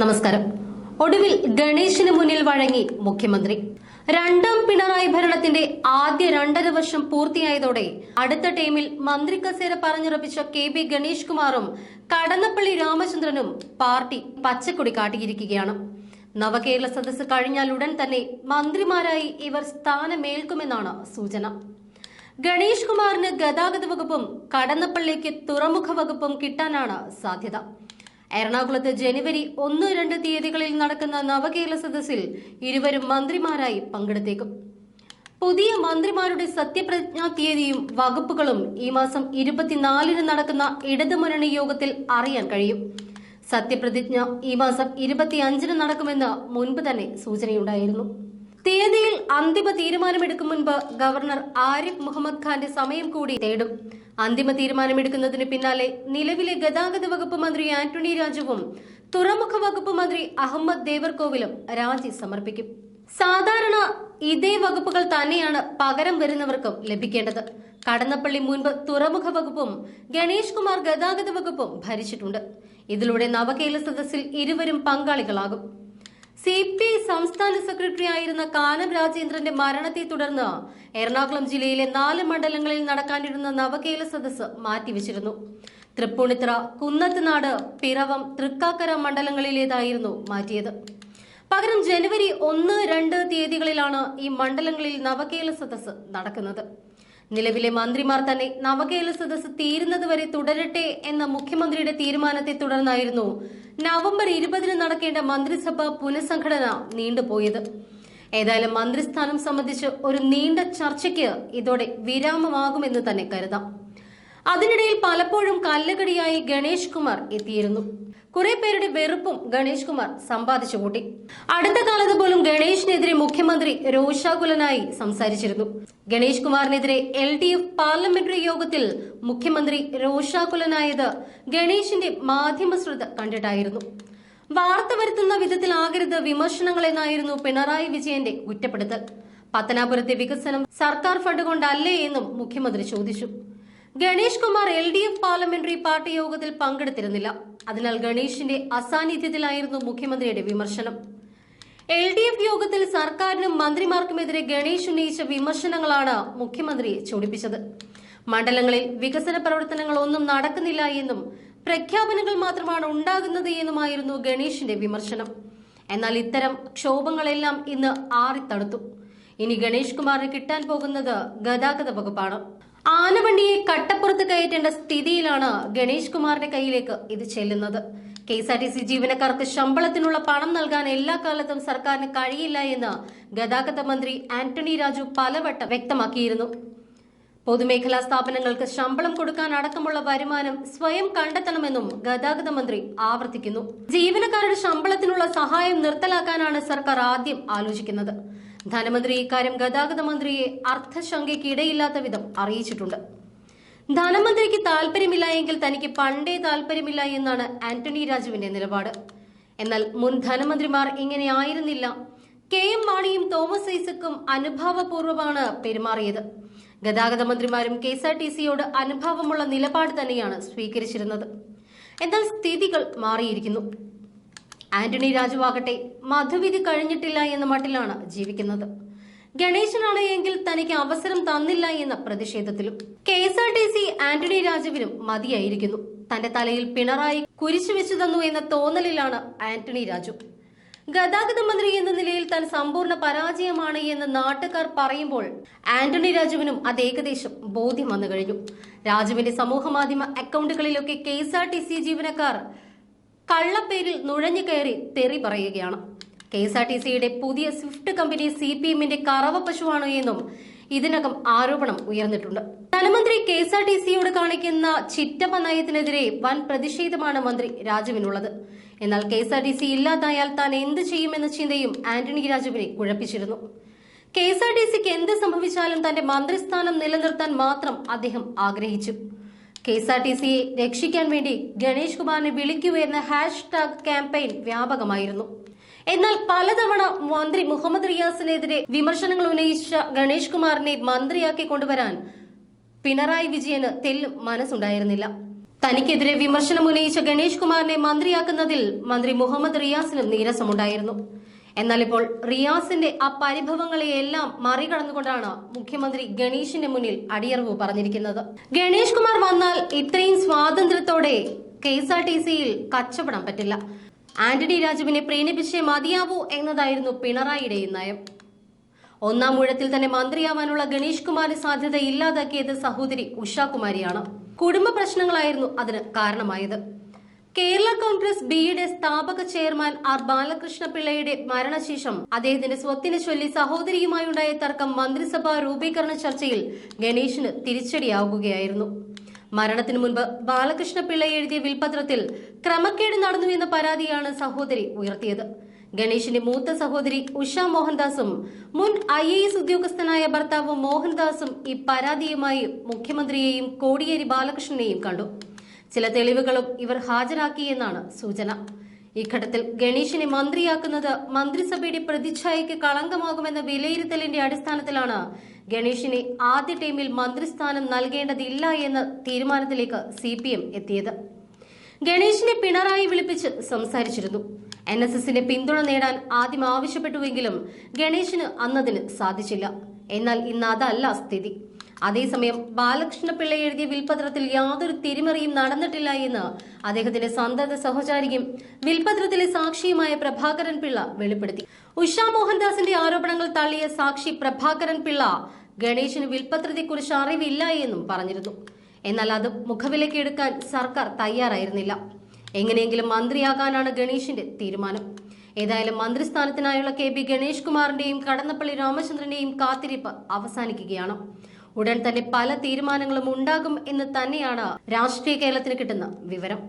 നമസ്കാരം. ഒടുവിൽ ഗണേശിന് മുന്നിൽ വഴങ്ങി മുഖ്യമന്ത്രി. രണ്ടാം പിണറായി ഭരണത്തിന്റെ ആദ്യ രണ്ടര വർഷം പൂർത്തിയായതോടെ അടുത്ത ടൈമിൽ മന്ത്രി കസേര പറഞ്ഞുറപ്പിച്ച കെ ബി ഗണേഷ് കുമാറും കടന്നപ്പള്ളി രാമചന്ദ്രനും പാർട്ടി പച്ചക്കൊടി കാട്ടിയിരിക്കുകയാണ്. നവകേരള സദസ്സ് കഴിഞ്ഞാൽ ഉടൻ തന്നെ മന്ത്രിമാരായി ഇവർ സ്ഥാനമേൽക്കുമെന്നാണ് സൂചന. ഗണേഷ് കുമാറിന് ഗതാഗത വകുപ്പും കടന്നപ്പള്ളിക്ക് തുറമുഖ വകുപ്പും കിട്ടാനാണ് സാധ്യത. എറണാകുളത്ത് ജനുവരി ഒന്ന് രണ്ട് തീയതികളിൽ നടക്കുന്ന നവകേരള സദസ്സിൽ ഇരുവരും മന്ത്രിമാരായി പങ്കെടുത്തേക്കും. പുതിയ മന്ത്രിമാരുടെ സത്യപ്രതിജ്ഞാ തീയതിയും വകുപ്പുകളും ഈ മാസം ഇരുപത്തിനാലിന് നടക്കുന്ന ഇടതുമുന്നണി യോഗത്തിൽ അറിയാൻ കഴിയും. സത്യപ്രതിജ്ഞ ഈ മാസം ഇരുപത്തിയഞ്ചിന് നടക്കുമെന്ന് മുൻപ് തന്നെ സൂചനയുണ്ടായിരുന്നു. തീയതിയിൽ അന്തിമ തീരുമാനമെടുക്കും മുൻപ് ഗവർണർ ആരിഫ് മുഹമ്മദ് ഖാന്റെ സമയം കൂടി തേടും. അന്തിമ തീരുമാനമെടുക്കുന്നതിന് പിന്നാലെ നിലവിലെ ഗതാഗത വകുപ്പ് മന്ത്രി ആന്റണി രാജുവും തുറമുഖ വകുപ്പ് മന്ത്രി അഹമ്മദ് ദേവർകോവിലും രാജി സമർപ്പിക്കും. സാധാരണ ഇതേ വകുപ്പുകൾ തന്നെയാണ് പകരം വരുന്നവർക്കും ലഭിക്കേണ്ടത്. കടന്നപ്പള്ളി മുൻപ് തുറമുഖ വകുപ്പും ഗണേഷ് കുമാർ ഗതാഗത വകുപ്പും ഭരിച്ചിട്ടുണ്ട്. ഇതിലൂടെ നവകേരള സദസ്സിൽ ഇരുവരും പങ്കാളികളാകും. സി പി ഐ സംസ്ഥാന സെക്രട്ടറി ആയിരുന്ന കാനം രാജേന്ദ്രന്റെ മരണത്തെ തുടർന്ന് എറണാകുളം ജില്ലയിലെ നാല് മണ്ഡലങ്ങളിൽ നടക്കാനിരുന്ന നവകേല സദസ്സ് മാറ്റിവെച്ചിരുന്നു. തൃപ്പൂണിത്തുറ കുന്നത്തുനാട് പിറവം തൃക്കാക്കര മണ്ഡലങ്ങളിലേതായിരുന്നു മാറ്റിയത്. പകരം ജനുവരി ഒന്ന് രണ്ട് തീയതികളിലാണ് ഈ മണ്ഡലങ്ങളിൽ നവകേല സദസ്സ് നടക്കുന്നത്. നിലവിലെ മന്ത്രിമാർ തന്നെ നവകേരള സദസ്സ് തീരുന്നതുവരെ തുടരട്ടെ എന്ന മുഖ്യമന്ത്രിയുടെ തീരുമാനത്തെ തുടർന്നായിരുന്നു നവംബർ ഇരുപതിന് നടക്കേണ്ട മന്ത്രിസഭ പുനഃസംഘടന നീണ്ടുപോയത്. ഏതായാലും മന്ത്രിസ്ഥാനം സംബന്ധിച്ച് ഒരു നീണ്ട ചർച്ചയ്ക്ക് ഇതോടെ വിരാമമാകുമെന്ന് തന്നെ കരുതാം. അതിനിടയിൽ പലപ്പോഴും കല്ലുകടിയായി ഗണേഷ് കുമാർ എത്തിയിരുന്നു. കുറെ പേരുടെ വെറുപ്പും ഗണേഷ് കുമാർ സമ്പാദിച്ചു കൂട്ടി. അടുത്ത കാലത്ത് പോലും ഗണേഷിനെതിരെ മുഖ്യമന്ത്രി രോഷാകുലനായി സംസാരിച്ചിരുന്നു. ഗണേഷ് കുമാറിനെതിരെ എൽ ഡി എഫ് പാർലമെന്ററി യോഗത്തിൽ മുഖ്യമന്ത്രി രോഷാകുലനായത് ഗണേഷിന്റെ മാധ്യമ ശ്രദ്ധ കണ്ടിട്ടായിരുന്നു. വാർത്ത വരുത്തുന്ന വിധത്തിലാകരുത് വിമർശനങ്ങളെന്നായിരുന്നു പിണറായി വിജയന്റെ കുറ്റപ്പെടുത്തൽ. പത്തനാപുരത്തെ വികസനം സർക്കാർ ഫണ്ട് കൊണ്ടല്ലേ എന്നും മുഖ്യമന്ത്രി ചോദിച്ചു. Ganesh Kumar L D F parliamentary party യോഗത്തിൽ പങ്കെടുത്തിരുന്നില്ല. അതിനാൽ ഗണേഷിന്റെ അസാന്നിധ്യത്തിലായിരുന്നു മുഖ്യമന്ത്രിയുടെ വിമർശനം. എൽ ഡി എഫ് യോഗത്തിൽ സർക്കാരിനും മന്ത്രിമാർക്കുമെതിരെ ഗണേഷ് ഉന്നയിച്ച വിമർശനങ്ങളാണ് മുഖ്യമന്ത്രിയെ ചൂടിപ്പിച്ചത്. മണ്ഡലങ്ങളിൽ വികസന പ്രവർത്തനങ്ങൾ ഒന്നും നടക്കുന്നില്ല എന്നും പ്രഖ്യാപനങ്ങൾ മാത്രമാണ് ഉണ്ടാകുന്നത് എന്നുമായിരുന്നു ഗണേഷിന്റെ വിമർശനം. എന്നാൽ ഇത്തരം ക്ഷോഭങ്ങളെല്ലാം ഇന്ന് ആറിത്തടുത്തു. ഇനി ഗണേഷ് കുമാറിന് കിട്ടാൻ പോകുന്നത് ഗതാഗത വകുപ്പാണ്. ആനവണ്ടിയെ കട്ടപ്പുറത്ത് കയറ്റേണ്ട സ്ഥിതിയിലാണ് ഗണേഷ് കുമാറിന്റെ കയ്യിലേക്ക് ഇത് ചെല്ലുന്നത്. K S R T C ജീവനക്കാർക്ക് ശമ്പളത്തിനുള്ള പണം നൽകാൻ എല്ലാ കാലത്തും സർക്കാരിന് കഴിയില്ല എന്ന് ഗതാഗത മന്ത്രി ആന്റണി രാജു പലവട്ടം വ്യക്തമാക്കിയിരുന്നു. പൊതുമേഖലാ സ്ഥാപനങ്ങൾക്ക് ശമ്പളം കൊടുക്കാൻ അടക്കമുള്ള വരുമാനം സ്വയം കണ്ടെത്തണമെന്നും ഗതാഗത മന്ത്രി ആവർത്തിക്കുന്നു. ജീവനക്കാരുടെ ശമ്പളത്തിനുള്ള സഹായം നിർത്തലാക്കാനാണ് സർക്കാർ ആദ്യം ആലോചിക്കുന്നത്. ധനമന്ത്രി ഇക്കാര്യം ഗതാഗത മന്ത്രിയെ അർത്ഥശങ്കയ്ക്കിടയില്ലാത്ത വിധം അറിയിച്ചിട്ടുണ്ട്. ധനമന്ത്രിക്ക് താല്പര്യമില്ല എങ്കിൽ തനിക്ക് പണ്ടേ താല്പര്യമില്ല എന്നാണ് ആന്റണി രാജുവിന്റെ നിലപാട്. എന്നാൽ മുൻ ധനമന്ത്രിമാർ ഇങ്ങനെ ആയിരുന്നില്ല. കെ എം മാണിയും തോമസ് ഐസക്കും അനുഭാവപൂർവമാണ് പെരുമാറിയത്. ഗതാഗത മന്ത്രിമാരും കെ എസ് ആർ ടി സിയോട് അനുഭാവമുള്ള നിലപാട് തന്നെയാണ് സ്വീകരിച്ചിരുന്നത്. എന്നാൽ സ്ഥിതികൾ മാറിയിരിക്കുന്നു. ആന്റണി രാജുവാകട്ടെ മധുവിധി കഴിഞ്ഞിട്ടില്ല എന്ന മട്ടിലാണ് ജീവിക്കുന്നത്. ഗണേശനാണ് എങ്കിൽ തനിക്ക് അവസരം തന്നില്ല എന്ന പ്രതിഷേധത്തിലും K S R T C Antony രാജുവിനും മതിയായിരിക്കുന്നു. തന്റെ തലയിൽ പിണറായി കുരിശു വെച്ചു തന്നു എന്ന തോന്നലിലാണ് ആന്റണി രാജു. ഗതാഗത മന്ത്രി എന്ന നിലയിൽ താൻ സമ്പൂർണ പരാജയമാണ് എന്ന് നാട്ടുകാർ പറയുമ്പോൾ ആന്റണി രാജുവിനും അത് ഏകദേശം ബോധ്യം വന്നു കഴിഞ്ഞു. രാജുവിന്റെ സമൂഹ മാധ്യമ അക്കൗണ്ടുകളിലൊക്കെ K S R T C ജീവനക്കാർ കള്ളപ്പേരിൽ നുഴഞ്ഞു കയറി തെറി പറയുകയാണ്. കെ എസ് ആർ ടി സിയുടെ പുതിയ സ്വിഫ്റ്റ് കമ്പനി സി പി എമ്മിന്റെ കറവ പശുവാണ് എന്നും ഇതിനകം ആരോപണം ഉയർന്നിട്ടുണ്ട്. ധനമന്ത്രി കെ എസ് ആർ ടി സിയോട് കാണിക്കുന്ന ചിറ്റപ്പ നയത്തിനെതിരെ വൻ പ്രതിഷേധമാണ് മന്ത്രി രാജുവിനുള്ളത്. എന്നാൽ K S R T C ഇല്ലാതായാൽ താൻ എന്ത് ചെയ്യുമെന്ന ചിന്തയും ആന്റണി രാജുവിനെ കുഴപ്പിച്ചിരുന്നു. കെ എസ് ആർ ടി സിക്ക് എന്ത് സംഭവിച്ചാലും തന്റെ മന്ത്രിസ്ഥാനം നിലനിർത്താൻ മാത്രം അദ്ദേഹം ആഗ്രഹിച്ചു. കെ എസ് ആർ ടി സിയെ രക്ഷിക്കാൻ വേണ്ടി ഗണേഷ് കുമാറിനെ വിളിക്കൂ ഹാഷ് ടാഗ് ക്യാമ്പയിൻ വ്യാപകമായിരുന്നു. എന്നാൽ പലതവണ മന്ത്രി മുഹമ്മദ് റിയാസിനെതിരെ വിമർശനങ്ങൾ ഉന്നയിച്ച ഗണേഷ് കുമാറിനെ മന്ത്രിയാക്കി കൊണ്ടുവരാൻ പിണറായി വിജയന് തെല്ലും മനസ്സുണ്ടായിരുന്നില്ല. തനിക്കെതിരെ വിമർശനം ഉന്നയിച്ച ഗണേഷ് കുമാറിനെ മന്ത്രിയാക്കുന്നതിൽ മന്ത്രി മുഹമ്മദ് റിയാസിനും നീരസമുണ്ടായിരുന്നു. എന്നാൽ ഇപ്പോൾ റിയാസിന്റെ ആ പരിഭവങ്ങളെയെല്ലാം മറികടന്നുകൊണ്ടാണ് മുഖ്യമന്ത്രി ഗണേഷിന്റെ മുന്നിൽ അടിയറവ് പറഞ്ഞിരിക്കുന്നത്. ഗണേഷ് കുമാർ വന്നാൽ ഇത്രയും സ്വാതന്ത്ര്യത്തോടെ കെ എസ് ആർ ടി സിയിൽ കച്ചവടം പറ്റില്ല. ആന്റണി രാജുവിനെ പ്രേരിപ്പിച്ചേ മതിയാവൂ എന്നതായിരുന്നു പിണറായിയുടെ നയം. ഒന്നാം ഊഴത്തിൽ തന്നെ മന്ത്രിയാവാനുള്ള ഗണേഷ് കുമാറിന് സാധ്യത ഇല്ലാതാക്കിയത് സഹോദരി ഉഷാകുമാരിയാണ്. കുടുംബ പ്രശ്നങ്ങളായിരുന്നു അതിന് കാരണമായത്. കേരള കോൺഗ്രസ് ബിയുടെ സ്ഥാപക ചെയർമാൻ ആർ ബാലകൃഷ്ണ പിള്ളയുടെ മരണശേഷം അദ്ദേഹത്തിന്റെ സ്വത്തിനെ ചൊല്ലി സഹോദരിയുമായുണ്ടായ തർക്കം മന്ത്രിസഭാ രൂപീകരണ ചർച്ചയിൽ ഗണേഷിന് തിരിച്ചടിയാവുകയായിരുന്നു. മരണത്തിനു മുൻപ് ബാലകൃഷ്ണ പിള്ള എഴുതിയ വിൽപത്രത്തിൽ ക്രമക്കേട് നടന്നു എന്ന പരാതിയാണ് സഹോദരി ഉയർത്തിയത്. ഗണേഷിന്റെ മൂത്ത സഹോദരി ഉഷ മോഹൻദാസും മുൻ ഐ എ എസ് ഉദ്യോഗസ്ഥനായ ഭർത്താവ് മോഹൻദാസും ഈ പരാതിയുമായി മുഖ്യമന്ത്രിയെയും കോടിയേരി ബാലകൃഷ്ണനെയും കണ്ടു. ചില തെളിവുകളും ഇവർ ഹാജരാക്കിയെന്നാണ് സൂചന. ഈ ഘട്ടത്തിൽ ഗണേഷിനെ മന്ത്രിയാക്കുന്നത് മന്ത്രിസഭയുടെ പ്രതിച്ഛായയ്ക്ക് കളങ്കമാകുമെന്ന വിലയിരുത്തലിന്റെ അടിസ്ഥാനത്തിലാണ് ഗണേഷിനെ ആദ്യ ടീമിൽ മന്ത്രിസ്ഥാനം നൽകേണ്ടതില്ല എന്ന തീരുമാനത്തിലേക്ക് സി പി എം എത്തിയത്. ഗണേഷിനെ പിണറായി വിളിപ്പിച്ച് സംസാരിച്ചിരുന്നു. എൻ എസ് എസിന്റെ പിന്തുണ നേടാൻ ആദ്യം ആവശ്യപ്പെട്ടുവെങ്കിലും ഗണേഷിന് അന്നതിന് സാധിച്ചില്ല. എന്നാൽ ഇന്ന് അതല്ല സ്ഥിതി. അതേസമയം ബാലകൃഷ്ണ പിള്ള എഴുതിയ വിൽപത്രത്തിൽ യാതൊരു തിരിമറിയും നടന്നിട്ടില്ല എന്ന് അദ്ദേഹത്തിന്റെ സന്തത സഹചാരിയും വിൽപത്രത്തിലെ സാക്ഷിയുമായ പ്രഭാകരൻ പിള്ള വെളിപ്പെടുത്തി. ഉഷ മോഹൻദാസിന്റെ ആരോപണങ്ങൾ തള്ളിയ സാക്ഷി പ്രഭാകരൻ പിള്ള ഗണേഷിന് വിൽപത്രത്തെക്കുറിച്ച് അറിവില്ല എന്നും പറഞ്ഞിരുന്നു. എന്നാൽ അത് മുഖവിലേക്ക് എടുക്കാൻ സർക്കാർ തയ്യാറായിരുന്നില്ല. എങ്ങനെയെങ്കിലും മന്ത്രിയാകാനാണ് ഗണേശിന്റെ തീരുമാനം. ഏതായാലും മന്ത്രിസ്ഥാനത്തിനായുള്ള കെ ബി ഗണേഷ് കുമാറിന്റെയും കടന്നപ്പള്ളി രാമചന്ദ്രന്റെയും കാത്തിരിപ്പ് അവസാനിക്കുകയാണ്. ഉടൻ തന്നെ പല തീരുമാനങ്ങളും ഉണ്ടാകും എന്ന് തന്നെയാണ് രാഷ്ട്രീയ കേരളത്തിന് കിട്ടുന്ന വിവരം.